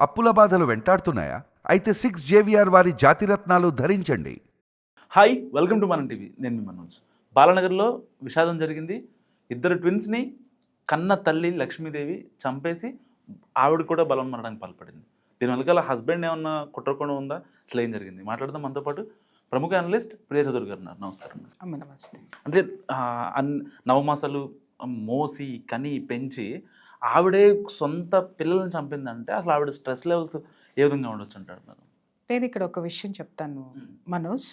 అప్పుల బాధలు వెంటాడుతున్నాయా? అయితే సిక్స్ జేవిఆర్ వారి జాతిరత్నాలు ధరించండి. Hi welcome to Mana TV నేను మీ మనోజ్. బాలనగర్లో విషాదం జరిగింది. ఇద్దరు ట్విన్స్ని కన్న తల్లి లక్ష్మీదేవి చంపేసి ఆవిడ కూడా బలం మరణానికి పాల్పడింది. దీని వెనకాల హస్బెండ్ ఏమన్నా కుట్రకోణం ఉందా? అసలు ఏం జరిగింది? మాట్లాడదాం మనతో పాటు. ప్రముఖ అనలిస్ట్ ప్రియ చౌదరి గారు ఉన్నారు. నమస్కారం అమ్మ నమస్తే. అంటే నవమాసాలు మోసి కని పెంచి ఆవిడే సొంత పిల్లల్ని చంపిందంటే అసలు ఆవిడ స్ట్రెస్ లెవెల్స్ ఏ విధంగా ఉండొచ్చు అంటారు మేడం? నేను ఇక్కడ ఒక విషయం చెప్తాను. మనోజ్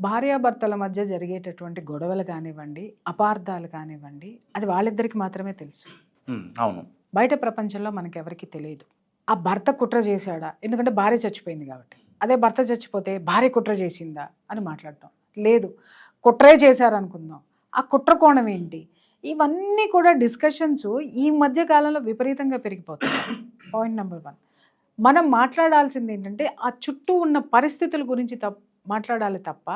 భార్యాభర్తల మధ్య జరిగేటటువంటి గొడవలు కానివ్వండి అపార్థాలు కానివ్వండి అది వాళ్ళిద్దరికి మాత్రమే తెలుసు. అవును. బయట ప్రపంచంలో మనకి ఎవరికి తెలియదు. ఆ భర్త కుట్ర చేశాడా? ఎందుకంటే భార్య చచ్చిపోయింది కాబట్టి. అదే భర్త చచ్చిపోతే భార్య కుట్ర చేసిందా అని మాట్లాడతాం. లేదు కుట్రే చేశారనుకుందాం. ఆ కుట్ర కోణం ఏంటి? ఇవన్నీ కూడా డిస్కషన్స్ ఈ మధ్య కాలంలో విపరీతంగా పెరిగిపోతున్నాయి. పాయింట్ నెంబర్ వన్ మనం మాట్లాడాల్సింది ఏంటంటే ఆ చుట్టూ ఉన్న పరిస్థితుల గురించి తప్ప మాట్లాడాలి తప్ప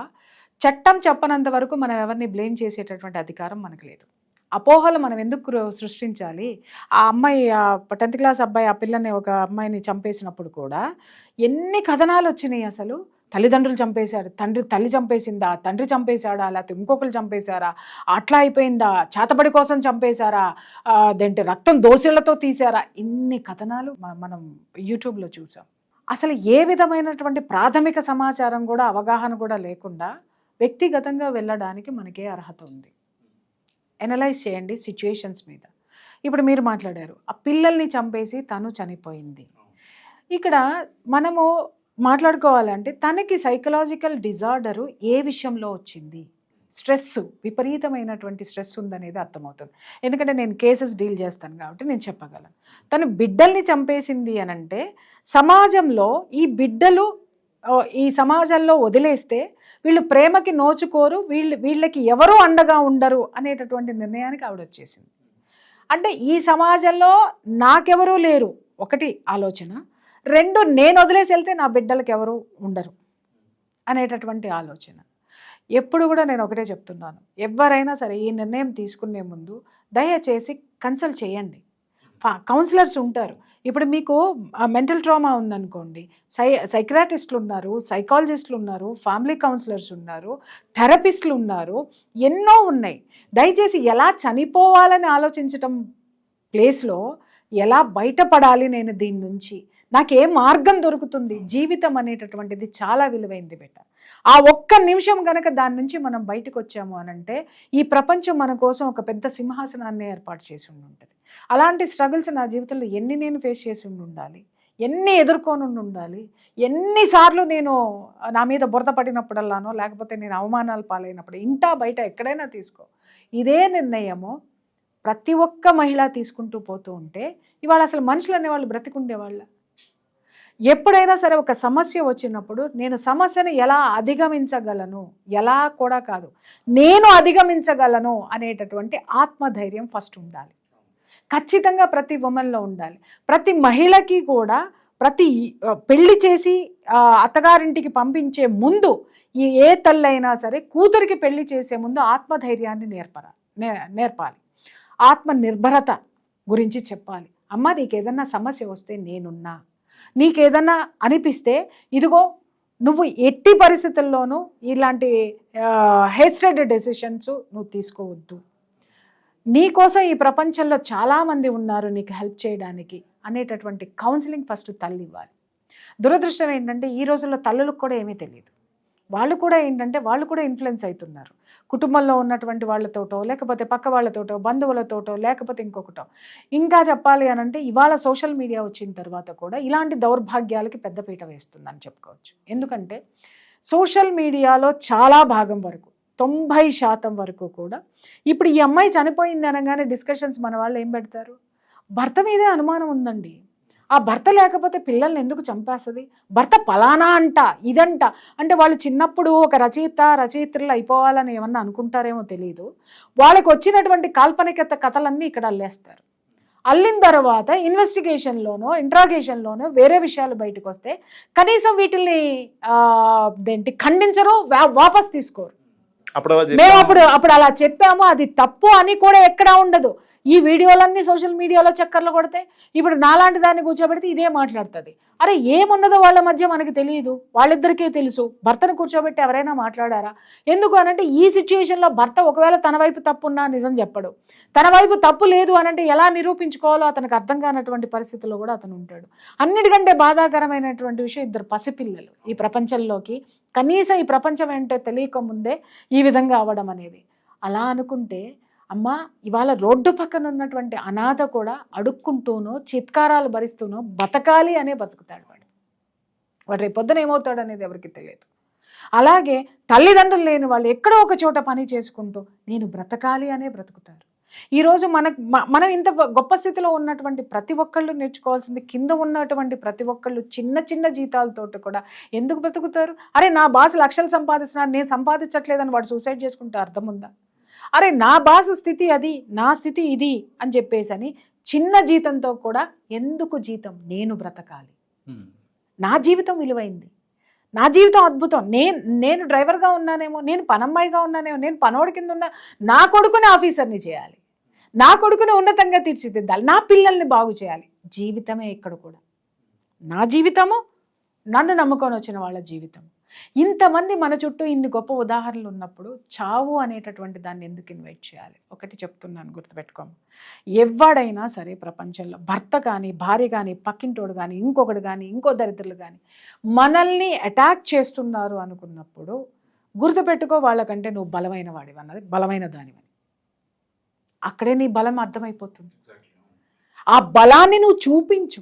చట్టం చెప్పనంత వరకు మనం ఎవరిని బ్లేమ్ చేసేటటువంటి అధికారం మనకు లేదు. అపోహలు మనం ఎందుకు సృష్టించాలి? ఆ అమ్మాయి టెన్త్ క్లాస్ అబ్బాయి ఆ పిల్లని ఒక అమ్మాయిని చంపేసినప్పుడు కూడా ఎన్ని కథనాలు వచ్చినాయి అసలు? తల్లిదండ్రులు చంపేశారు తండ్రి తల్లి చంపేసిందా తండ్రి చంపేశాడా లేకపోతే ఇంకొకరు చంపేశారా అట్లా అయిపోయిందా చేతబడి కోసం చంపేశారా అదేంటి రక్తం దోసిళ్ళతో తీశారా? ఇన్ని కథనాలు మనం యూట్యూబ్లో చూసాం. అసలు ఏ విధమైనటువంటి ప్రాథమిక సమాచారం కూడా అవగాహన కూడా లేకుండా వ్యక్తిగతంగా వెళ్ళడానికి మనకే అర్హత ఉంది. ఎనలైజ్ చేయండి సిచ్యుయేషన్స్ మీద. ఇప్పుడు మీరు మాట్లాడారు ఆ పిల్లల్ని చంపేసి తను చనిపోయింది. ఇక్కడ మనము మాట్లాడుకోవాలంటే తనకి సైకలాజికల్ డిజార్డరు ఏ విషయంలో వచ్చింది? స్ట్రెస్ విపరీతమైనటువంటి స్ట్రెస్ ఉందనేది అర్థమవుతుంది. ఎందుకంటే నేను కేసెస్ డీల్ చేస్తాను కాబట్టి నేను చెప్పగలను. తను బిడ్డల్ని చంపేసింది అని అంటే సమాజంలో ఈ బిడ్డలు ఈ సమాజంలో వదిలేస్తే వీళ్ళు ప్రేమకి నోచుకోరు వీళ్ళు వీళ్ళకి ఎవరు అండగా ఉండరు అనేటటువంటి నిర్ణయానికి ఆవిడ వచ్చేసింది. అంటే ఈ సమాజంలో నాకెవరూ లేరు ఒకటి ఆలోచన. రెండు నేను వదిలేసి వెళ్తే నా బిడ్డలకు ఎవరు ఉండరు అనేటటువంటి ఆలోచన. ఎప్పుడు కూడా నేను ఒకటే చెప్తున్నాను ఎవరైనా సరే ఈ నిర్ణయం తీసుకునే ముందు దయచేసి కన్సల్ట్ చేయండి. కౌన్సిలర్స్ ఉంటారు. ఇప్పుడు మీకు మెంటల్ ట్రామా ఉందనుకోండి సై సైక్రాటిస్టులు ఉన్నారు సైకాలజిస్టులు ఉన్నారు ఫ్యామిలీ కౌన్సిలర్స్ ఉన్నారు థెరపిస్టులు ఉన్నారు ఎన్నో ఉన్నాయి. దయచేసి ఎలా చనిపోవాలని ఆలోచించటం ప్లేస్లో ఎలా బయటపడాలి నేను దీని నుంచి? నాకు ఏ మార్గం దొరుకుతుంది? జీవితం అనేటటువంటిది చాలా విలువైంది బెట. ఆ ఒక్క నిమిషం గనక దాని నుంచి మనం బయటకు వచ్చాము అనంటే ఈ ప్రపంచం మన కోసం ఒక పెద్ద సింహాసనాన్ని ఏర్పాటు చేసి ఉండి ఉంటుంది అలాంటి స్ట్రగుల్స్ నా జీవితంలో ఎన్ని నేను ఫేస్ చేసి ఉండాలి ఎన్ని ఎదుర్కొని ఉండాలి? ఎన్నిసార్లు నేను నా మీద బురద పడినప్పుడల్లానో లేకపోతే నేను అవమానాలు పాలైనప్పుడు ఇంటా బయట ఎక్కడైనా తీసుకో. ఇదే నిర్ణయము ప్రతి ఒక్క మహిళ తీసుకుంటూ పోతూ ఉంటే ఇవాళ అసలు మనుషులు అనేవాళ్ళు బ్రతికుండేవాళ్ళ. ఎప్పుడైనా సరే ఒక సమస్య వచ్చినప్పుడు నేను సమస్యను ఎలా అధిగమించగలను? ఎలా కూడా కాదు. నేను అధిగమించగలను అనేటటువంటి ఆత్మధైర్యం ఫస్ట్ ఉండాలి. ఖచ్చితంగా ప్రతి ఉమెన్లో ఉండాలి. ప్రతి మహిళకి కూడా ప్రతి పెళ్ళి చేసి అత్తగారింటికి పంపించే ముందు ఈ ఏ తల్లైనా సరే కూతురికి పెళ్ళి చేసే ముందు ఆత్మధైర్యాన్ని నేర్పరా నే నేర్పాలి. ఆత్మ నిర్భరత గురించి చెప్పాలి. అమ్మ నీకేదన్నా సమస్య వస్తే నేనున్నా. నీకేదన్నా అనిపిస్తే ఇదిగో నువ్వు ఎట్టి పరిస్థితుల్లోనూ ఇలాంటి హేస్టెడ్ డెసిషన్స్ నువ్వు తీసుకోవద్దు. నీకోసం ఈ ప్రపంచంలో చాలామంది ఉన్నారు నీకు హెల్ప్ చేయడానికి అనేటటువంటి కౌన్సిలింగ్ ఫస్ట్ తల్లి ఇవ్వాలి దురదృష్టం ఏంటంటే ఈ రోజుల్లో తల్లులకు కూడా ఏమీ తెలియదు. వాళ్ళు కూడా ఏంటంటే వాళ్ళు కూడా ఇన్ఫ్లుయెన్స్ అవుతున్నారు కుటుంబంలో ఉన్నటువంటి వాళ్ళతోటో లేకపోతే పక్క వాళ్ళతోటో బంధువులతోటో లేకపోతే ఇంకొకటో. ఇంకా చెప్పాలి అని అంటే ఇవాళ సోషల్ మీడియా వచ్చిన తర్వాత కూడా ఇలాంటి దౌర్భాగ్యాలకి పెద్దపీట వేస్తుందని చెప్పుకోవచ్చు. ఎందుకంటే సోషల్ మీడియాలో చాలా భాగం వరకు తొంభై శాతం వరకు కూడా ఇప్పుడు ఈ అమ్మాయి చనిపోయింది అనగానే డిస్కషన్స్ మన వాళ్ళు ఏం పెడతారు? భర్త మీదే అనుమానం ఉందండి. ఆ భర్త లేకపోతే పిల్లల్ని ఎందుకు చంపేస్తుంది? భర్త పలానా అంట ఇదంట. అంటే వాళ్ళు చిన్నప్పుడు ఒక రచయిత రచయిత్రులు అయిపోవాలని ఏమన్నా అనుకుంటారేమో తెలియదు వాళ్ళకి వచ్చినటువంటి కాల్పనికత కథలన్నీ ఇక్కడ అల్లేస్తారు. అల్లిన తర్వాత ఇన్వెస్టిగేషన్లోనో ఇంట్రాగేషన్లోనో వేరే విషయాలు బయటకు వస్తే కనీసం వీటిని దేంటి ఖండించరు వా- వాపస్ తీసుకోరు. మేము అప్పుడు అప్పుడు అలా చెప్పాము అది తప్పు అని కూడా ఎక్కడా ఉండదు. ఈ వీడియోలన్నీ సోషల్ మీడియాలో చక్కర్లు కొడితే ఇప్పుడు నాలాంటి దాన్ని కూర్చోబెడితే ఇదే మాట్లాడుతుంది. అరే ఏమున్నదో వాళ్ళ మధ్య మనకి తెలియదు. వాళ్ళిద్దరికీ తెలుసు. భర్తను కూర్చోబెట్టి ఎవరైనా మాట్లాడారా? ఎందుకు అనంటే ఈ సిచ్యువేషన్లో భర్త ఒకవేళ తన వైపు తప్పున్నా నిజం చెప్పడు. తన వైపు తప్పు లేదు అనంటే ఎలా నిరూపించుకోవాలో అతనికి అర్థం కానటువంటి పరిస్థితుల్లో కూడా అతను ఉంటాడు. అన్నిటికంటే బాధాకరమైనటువంటి విషయం ఇద్దరు పసిపిల్లలు ఈ ప్రపంచంలోకి కనీసం ఈ ప్రపంచం ఏంటో తెలియక ముందే ఈ విధంగా అవ్వడం అనేది. అలా అనుకుంటే అమ్మ ఇవాళ రోడ్డు పక్కన ఉన్నటువంటి అనాథ కూడా అడుక్కుంటూనో చిత్కారాలు భరిస్తూనో బతకాలి అనే బతుకుతాడు వాడు. వాడు రేపొద్దున ఏమవుతాడు అనేది ఎవరికి తెలియదు. అలాగే తల్లిదండ్రులు లేని వాళ్ళు ఎక్కడో ఒక చోట పని చేసుకుంటూ నేను బ్రతకాలి అనే బ్రతుకుతారు. ఈరోజు మన మ- మనం ఇంత గొప్ప స్థితిలో ఉన్నటువంటి ప్రతి ఒక్కళ్ళు నేర్చుకోవాల్సింది కింద ఉన్నటువంటి ప్రతి ఒక్కళ్ళు చిన్న చిన్న జీతాలతోటి కూడా ఎందుకు బ్రతుకుతారు అరే నా బాస్ లక్షలు సంపాదిస్తున్నాడు నేను సంపాదించట్లేదని వాడు సూసైడ్ చేసుకుంటే అర్థం ఉందా? అరే నా బాస్ స్థితి అది నా స్థితి ఇది అని చెప్పేసి అని చిన్న జీతంతో కూడా ఎందుకు జీతం? నేను బ్రతకాలి. నా జీవితం విలువైంది. నా జీవితం అద్భుతం. నేను నేను డ్రైవర్గా ఉన్నానేమో నేను పనమ్మాయిగా ఉన్నానేమో నేను పనోడి కింద ఉన్నా నా కొడుకుని ఆఫీసర్ని చేయాలి. నా కొడుకుని ఉన్నతంగా తీర్చిదిద్దాలి. నా పిల్లల్ని బాగు చేయాలి. జీవితమే ఇక్కడ కూడా. నా జీవితము నన్ను నమ్ముకొని వచ్చిన వాళ్ళ జీవితం. ఇంతమంది మన చుట్టూ ఇన్ని గొప్ప ఉదాహరణలు ఉన్నప్పుడు చావు అనేటటువంటి దాన్ని ఎందుకు ఇన్వైట్ చేయాలి? ఒకటి చెప్తున్నాను గుర్తుపెట్టుకోము. ఎవడైనా సరే ప్రపంచంలో భర్త కానీ భార్య కానీ పక్కింటోడు కానీ ఇంకొకడు కానీ ఇంకో దరిద్రులు కానీ మనల్ని అటాక్ చేస్తున్నారు అనుకున్నప్పుడు గుర్తుపెట్టుకో వాళ్ళకంటే నువ్వు బలమైన వాడివి అన్నది బలమైన దానివని అక్కడే నీ బలం అర్థమైపోతుంది. ఆ బలాన్ని నువ్వు చూపించు.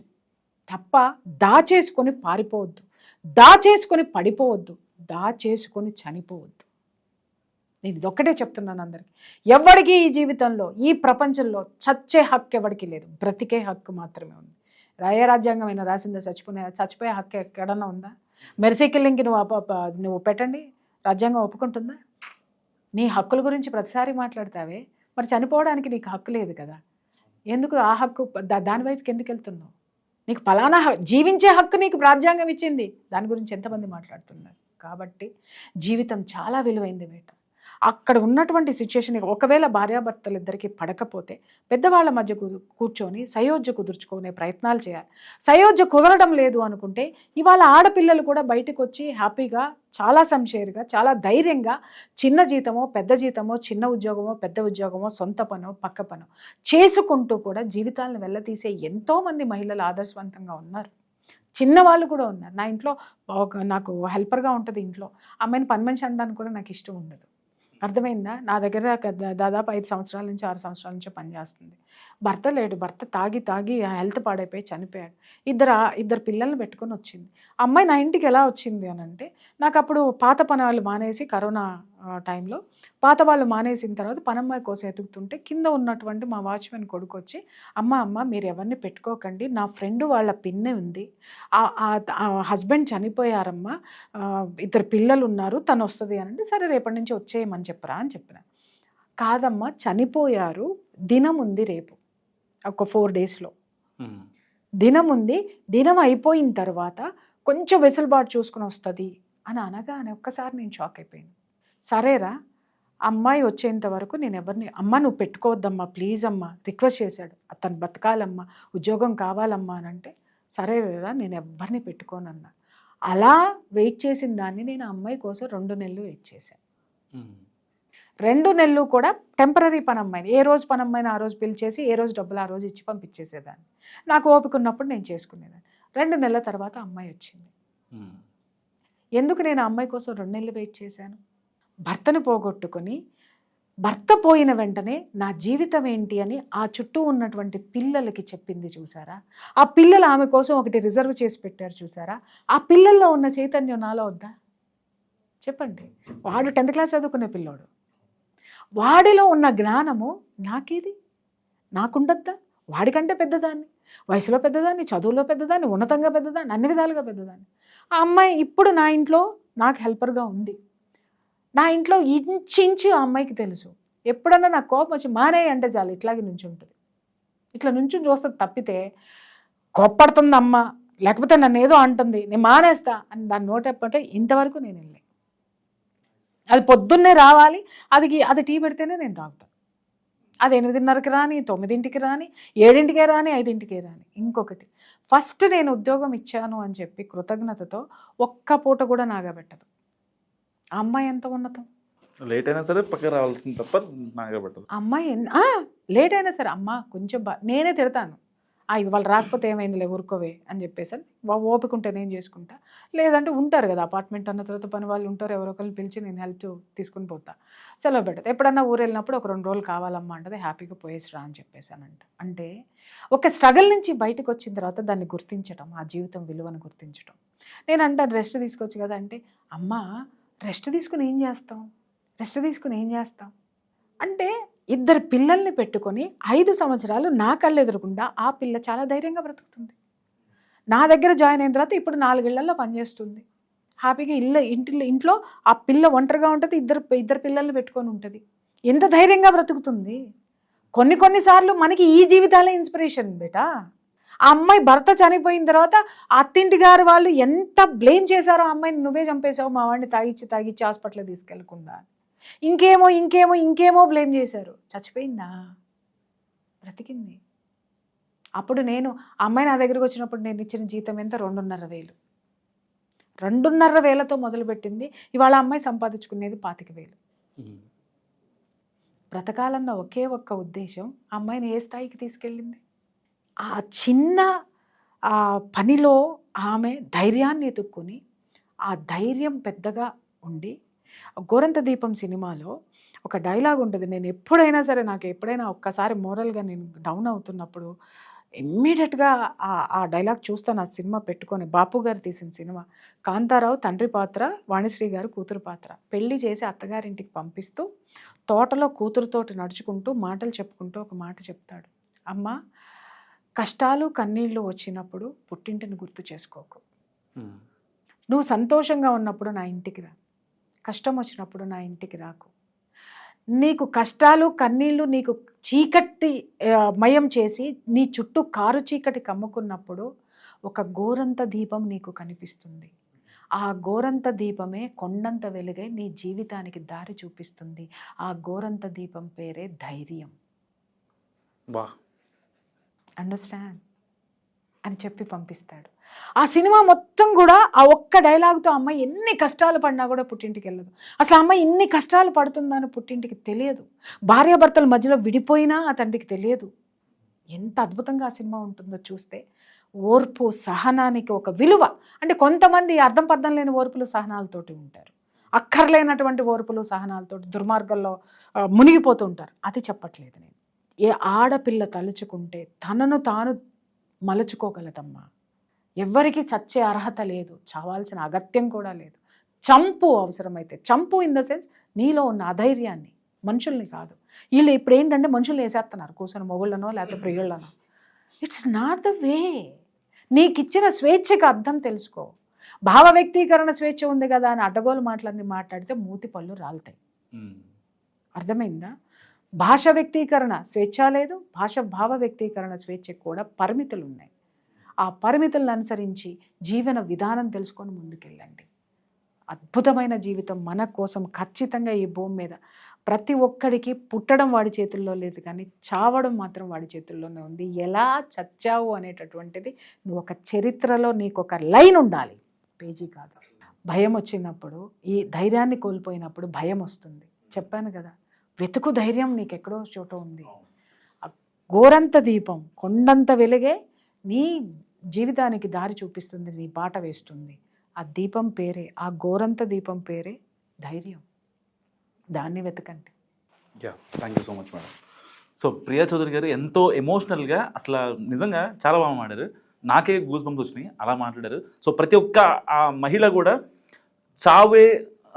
తప్ప దాచేసుకొని పారిపోవద్దు. దాచేసుకొని పడిపోవద్దు. దాచేసుకొని చనిపోవద్దు. నేను ఇదొక్కటే చెప్తున్నాను అందరికీ. ఎవరికి ఈ జీవితంలో ఈ ప్రపంచంలో చచ్చే హక్కు ఎవరికి లేదు. బ్రతికే హక్కు మాత్రమే ఉంది. రాయ రాజ్యాంగం అయినా రాసిందా? చచ్చిపోయిన? చచ్చిపోయే హక్కు ఎక్కడన్నా ఉందా? మెర్సీ కిల్లింగ్కి నువ్వు నువ్వు పెట్టండి. రాజ్యాంగం ఒప్పుకుంటుందా? నీ హక్కుల గురించి ప్రతిసారి మాట్లాడతావే. మరి చనిపోవడానికి నీకు హక్కు లేదు కదా. ఎందుకు ఆ హక్కు దా- దాని వైపుకి ఎందుకు వెళ్తున్నావు? నీకు ఫలానా జీవించే హక్కు నీకు రాజ్యాంగం ఇచ్చింది. దాని గురించి ఎంతమంది మాట్లాడుతున్నారు? కాబట్టి జీవితం చాలా విలువైంది బేట. అక్కడ ఉన్నటువంటి సిచ్యుయేషన్ ఒకవేళ భార్యాభర్తలిద్దరికీ పడకపోతే పెద్దవాళ్ళ మధ్య కూర్చొని సయోధ్య కుదుర్చుకునే ప్రయత్నాలు చేయాలి. సయోధ్య కుదరడం లేదు అనుకుంటే ఇవాళ ఆడపిల్లలు కూడా బయటకు వచ్చి హ్యాపీగా చాలా సంషేర్గా చాలా ధైర్యంగా చిన్న జీతమో పెద్ద జీతమో చిన్న ఉద్యోగమో పెద్ద ఉద్యోగమో సొంత పనో పక్క పనో చేసుకుంటూ కూడా జీవితాలను వెళ్ళతీసే ఎంతోమంది మహిళలు ఆదర్శవంతంగా ఉన్నారు. చిన్నవాళ్ళు కూడా ఉన్నారు. నా ఇంట్లో ఒక నాకు హెల్పర్గా ఉంటుంది ఇంట్లో. అమ్మాయిని పని మనిషి అనడానికి కూడా నాకు ఇష్టం ఉండదు. అర్థమైందా? నా దగ్గర ఒక దాదాపు ఐదు సంవత్సరాల నుంచి ఆరు సంవత్సరాల నుంచి పనిచేస్తుంది భర్త లేడు. భర్త తాగి తాగి హెల్త్ పాడైపోయి చనిపోయాడు. ఇద్దరు ఇద్దరు పిల్లల్ని పెట్టుకొని వచ్చింది. అమ్మాయి నా ఇంటికి ఎలా వచ్చింది అని అంటే నాకు అప్పుడు పాత పని వాళ్ళు మానేసి కరోనా టైంలో. పాత వాళ్ళు మానేసిన తర్వాత పనమ్మాయి కోసం ఎతుకుతుంటే కింద ఉన్నటువంటి మా వాచ్మెన్ కొడుకు వచ్చి అమ్మ అమ్మ మీరు ఎవరిని పెట్టుకోకండి. నా ఫ్రెండ్ వాళ్ళ పిన్ని ఉంది. హస్బెండ్ చనిపోయారమ్మా. ఇద్దరు పిల్లలు ఉన్నారు తను వస్తుంది అని అంటే సరే రేపటి నుంచి వచ్చేయమని చెప్పరా అని చెప్పిన. కాదమ్మా చనిపోయారు. దినం ఉంది రేపు. ఒక ఫోర్ డేస్లో. దినం ఉంది. దినం అయిపోయిన తర్వాత కొంచెం వెసులుబాటు చూసుకుని వస్తుంది అని అనగానే ఒక్కసారి నేను షాక్ అయిపోయాను. సరేరా అమ్మాయి వచ్చేంత వరకు నేను ఎవరిని అమ్మ నువ్వు పెట్టుకోవద్దమ్మా ప్లీజ్ అమ్మా రిక్వెస్ట్ చేశాడు. అతను బతకాలమ్మా ఉద్యోగం కావాలమ్మా అని అంటే సరేరా నేను ఎవరిని పెట్టుకోనన్నా. అలా వెయిట్ చేసిన దాన్ని నేను అమ్మాయి కోసం రెండు నెలలు వెయిట్ చేశాను. రెండు నెలలు కూడా టెంపరీ పని అమ్మాయిని ఏ రోజు పని అమ్మాయిని ఆ రోజు పిలిచేసి ఏ రోజు డబ్బులు ఆ రోజు ఇచ్చి పంపించేసేదాన్ని. నాకు ఓపిక ఉన్నప్పుడు నేను చేసుకునేదాన్ని. రెండు నెలల తర్వాత అమ్మాయి వచ్చింది. ఎందుకు నేను అమ్మాయి కోసం రెండు నెలలు వెయిట్ చేశాను? భర్తను పోగొట్టుకొని భర్త పోయిన వెంటనే నా జీవితం ఏంటి అని ఆ చుట్టూ ఉన్నటువంటి పిల్లలకి చెప్పింది చూసారా? ఆ పిల్లలు ఆమె కోసం ఒకటి రిజర్వ్ చేసి పెట్టారు చూసారా? ఆ పిల్లల్లో ఉన్న చైతన్యం నాలో వద్దా చెప్పండి. వాడు టెన్త్ క్లాస్ చదువుకునే పిల్లోడు. వాడిలో ఉన్న జ్ఞానము నాకేది? నాకుండద్దా? వాడికంటే పెద్దదాన్ని. వయసులో పెద్దదాన్ని చదువులో పెద్దదాన్ని ఉన్నతంగా పెద్దదాన్ని అన్ని విధాలుగా పెద్దదాన్ని. ఆ అమ్మాయి ఇప్పుడు నా ఇంట్లో నాకు హెల్పర్గా ఉంది. నా ఇంట్లో ఇంచించి ఆ అమ్మాయికి తెలుసు. ఎప్పుడన్నా నాకు కోపం వచ్చి మానే అంటే చాలు ఇట్లాగే నుంచి ఉంటుంది. ఇట్లా నుంచి చూస్తుంది తప్పితే కోప్పడుతుంది అమ్మ లేకపోతే నన్ను ఏదో అంటుంది నేను మానేస్తా అని దాని నోట ఎప్పంటే ఇంతవరకు నేను వెళ్ళే అది పొద్దున్నే రావాలి అది అది టీ పెడితేనే నేను తాగుతాను అది ఎనిమిదిన్నరకి రాని తొమ్మిదింటికి రాని ఏడింటికే రాని ఐదింటికే రాని. ఇంకొకటి ఫస్ట్ నేను ఉద్యోగం ఇచ్చాను అని చెప్పి కృతజ్ఞతతో ఒక్క పూట కూడా నాగబెట్టదు. ఆ అమ్మాయి ఎంత ఉన్నతం? లేట్ అయినా సరే పక్కన రావాల్సింది తప్ప అమ్మాయి ఎన్- ఆ, లేట్ అయినా సరే అమ్మ కొంచెం బా నేనే తిడతాను. ఆ ఇవాళ రాకపోతే ఏమైందిలే ఊరుకోవే అని చెప్పేసి వా- ఓపిక ఉంటే నేను చేసుకుంటా. లేదంటే ఉంటారు కదా అపార్ట్మెంట్ అన్న తర్వాత పని వాళ్ళు ఉంటారు ఎవరో ఒకరిని పిలిచి నేను హెల్ప్ తీసుకుని పోతా. సెలవు పెట్టదు ఎప్పుడన్నా ఊరు వెళ్ళినప్పుడు ఒక రెండు రోజులు కావాలమ్మా అంటే హ్యాపీగా పోయేసి రా అని చెప్పేసానంట అంటే. ఒక స్ట్రగల్ నుంచి బయటకు వచ్చిన తర్వాత దాన్ని గుర్తించడం ఆ జీవితం విలువను గుర్తించడం నేను అంటాను రెస్ట్ తీసుకోవచ్చు కదా అంటే అమ్మ రెస్ట్ తీసుకుని ఏం చేస్తాం? రెస్ట్ తీసుకుని ఏం చేస్తాం? అంటే ఇద్దరు పిల్లల్ని పెట్టుకొని ఐదు సంవత్సరాలు నా కళ్ళు ఎదురకుండా ఆ పిల్ల చాలా ధైర్యంగా బ్రతుకుతుంది. నా దగ్గర జాయిన్ అయిన తర్వాత ఇప్పుడు నాలుగేళ్ళలో పనిచేస్తుంది. హ్యాపీగా ఇల్లు ఇంటిలో ఇంట్లో ఆ పిల్ల ఒంటరిగా ఉంటుంది ఇద్దరు ఇద్దరు పిల్లల్ని పెట్టుకొని ఉంటుంది. ఎంత ధైర్యంగా బ్రతుకుతుంది? కొన్ని కొన్నిసార్లు మనకి ఈ జీవితాలే ఇన్స్పిరేషన్ బేటా. ఆ అమ్మాయి భర్త చనిపోయిన తర్వాత అత్తింటి గారు వాళ్ళు ఎంత బ్లేమ్ చేశారో అమ్మాయిని నువ్వే చంపేశావు మా వాడిని తాగిచ్చి తాగిచ్చి హాస్పిటల్ తీసుకెళ్ళకుండా ఇంకేమో ఇంకేమో ఇంకేమో బ్లేమ్ చేశారు. చచ్చిపోయిందా? బ్రతికింది. అప్పుడు నేను అమ్మాయి నా దగ్గరికి వచ్చినప్పుడు నేను ఇచ్చిన జీతం ఎంత? రెండున్నర వేలు. రెండున్నర వేలతో మొదలుపెట్టింది ఇవాళ అమ్మాయి సంపాదించుకునేది పాతిక వేలు. బ్రతకాలన్న ఒకే ఒక్క ఉద్దేశం అమ్మాయిని ఏ స్థాయికి తీసుకెళ్ళింది? ఆ చిన్న ఆ పనిలో ఆమె ధైర్యాన్ని ఎదుక్కొని ఆ ధైర్యం పెద్దగా ఉండి గోరంత దీపం సినిమాలో ఒక డైలాగ్ ఉంటుంది నేను ఎప్పుడైనా సరే నాకు ఎప్పుడైనా ఒక్కసారి మోరల్గా నేను డౌన్ అవుతున్నప్పుడు ఇమ్మీడియట్గా ఆ డైలాగ్ చూస్తాను ఆ సినిమా పెట్టుకొని. బాపు గారు తీసిన సినిమా కాంతారావు తండ్రి పాత్ర వాణిశ్రీ గారు కూతురు పాత్ర. పెళ్ళి చేసి అత్తగారింటికి పంపిస్తూ తోటలో కూతురుతోటి నడుచుకుంటూ మాటలు చెప్పుకుంటూ ఒక మాట చెప్తాడు. అమ్మ కష్టాలు కన్నీళ్ళు వచ్చినప్పుడు పుట్టింటిని గుర్తు చేసుకోకు. నువ్వు సంతోషంగా ఉన్నప్పుడు నా ఇంటికి రా. కష్టం వచ్చినప్పుడు నా ఇంటికి రాకు. నీకు కష్టాలు కన్నీళ్ళు నీకు చీకటి మయం చేసి నీ చుట్టూ కారు చీకటి కమ్ముకున్నప్పుడు ఒక గోరంత దీపం నీకు కనిపిస్తుంది. ఆ గోరంత దీపమే కొండంత వెలుగై నీ జీవితానికి దారి చూపిస్తుంది. ఆ గోరంత దీపం పేరే ధైర్యం. బా అండర్స్టాండ్ అని చెప్పి పంపిస్తాడు. ఆ సినిమా మొత్తం కూడా ఆ ఒక్క డైలాగ్తో అమ్మాయి ఎన్ని కష్టాలు పడినా కూడా పుట్టింటికి వెళ్ళదు. అసలు ఆ అమ్మాయి ఇన్ని కష్టాలు పడుతుందని పుట్టింటికి తెలియదు. భార్యాభర్తల మధ్యలో విడిపోయినా ఆ తండ్రికి తెలియదు. ఎంత అద్భుతంగా ఆ సినిమా ఉంటుందో చూస్తే ఓర్పు సహనానికి ఒక విలువ. అంటే కొంతమంది అర్థం పర్థం లేని ఓర్పులు సహనాలతోటి ఉంటారు. అక్కర్లేనటువంటి ఓర్పులు సహనాలతోటి దుర్మార్గంలో మునిగిపోతూ ఉంటారు. అది చెప్పట్లేదు నేను. ఏ ఆడపిల్ల తలుచుకుంటే తనను తాను మలుచుకోగలదమ్మా. ఎవ్వరికి చచ్చే అర్హత లేదు చావాల్సిన అగత్యం కూడా లేదు. చంపు అవసరమైతే చంపు ఇన్ ద సెన్స్ నీలో ఉన్న అధైర్యాన్ని మనుషుల్ని కాదు. వీళ్ళు ఇప్పుడు ఏంటంటే మనుషులు వేసేస్తున్నారు కూర్చొని మొగుళ్ళనో లేకపోతే ప్రియుళ్ళనో. ఇట్స్ నాట్ ద వే నీకు ఇచ్చిన స్వేచ్ఛకి అర్థం తెలుసుకో. భావ వ్యక్తీకరణ స్వేచ్ఛ ఉంది కదా అని అడ్డగోలు మాటలన్నీ మాట్లాడితే మూతి పళ్ళు రాలుతాయి. అర్థమైందా? భాష వ్యక్తీకరణ స్వేచ్ఛ లేదు భాష భావ వ్యక్తీకరణ స్వేచ్ఛ కూడా పరిమితులు ఉన్నాయి ఆ పరిమితులను అనుసరించి జీవన విధానం తెలుసుకొని ముందుకెళ్ళండి. అద్భుతమైన జీవితం మన కోసం ఖచ్చితంగా ఈ భూమి మీద. ప్రతి ఒక్కడికి పుట్టడం వాడి చేతుల్లో లేదు కానీ చావడం మాత్రం వాడి చేతుల్లోనే ఉంది. ఎలా చచ్చావు అనేటటువంటిది నువ్వు ఒక చరిత్రలో నీకు ఒక లైన్ ఉండాలి. పేజీ కాదు. భయం వచ్చినప్పుడు ఈ ధైర్యాన్ని కోల్పోయినప్పుడు భయం వస్తుంది. చెప్పాను కదా వెతుకు ధైర్యం నీకు ఎక్కడో చోట ఉంది. ఆ గోరంత దీపం కొండంత వెలుగే నీ జీవితానికి దారి చూపిస్తుంది నీ బాట వేస్తుంది. ఆ దీపం పేరే ఆ గోరంత దీపం పేరే ధైర్యం. దాన్ని వెతకండి. Yeah thank you so much madam. So Priya Chowdary గారు ఎంతో ఎమోషనల్గా అసలు నిజంగా చాలా బాగా మాట్లాడారు. నాకే గూస్ బంప్స్ వచ్చినాయి అలా మాట్లాడారు. సో ప్రతి ఒక్క ఆ మహిళ కూడా చావే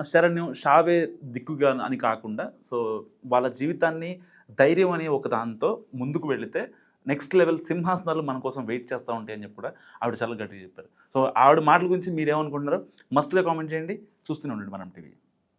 శరణ్యం షావే దిక్కుగా అని కాకుండా సో వాళ్ళ జీవితాన్ని ధైర్యం అనే ఒక దాంతో ముందుకు వెళితే నెక్స్ట్ లెవెల్ సింహాసనాలు మన కోసం వెయిట్ చేస్తూ ఉంటాయి అని చెప్పి కూడా ఆవిడ చాలా గట్టిగా చెప్పారు. సో ఆవిడ మాటల గురించి మీరు ఏమనుకుంటున్నారో మస్ట్గా కామెంట్ చేయండి. చూస్తూనే ఉండండి మనం టీవీ.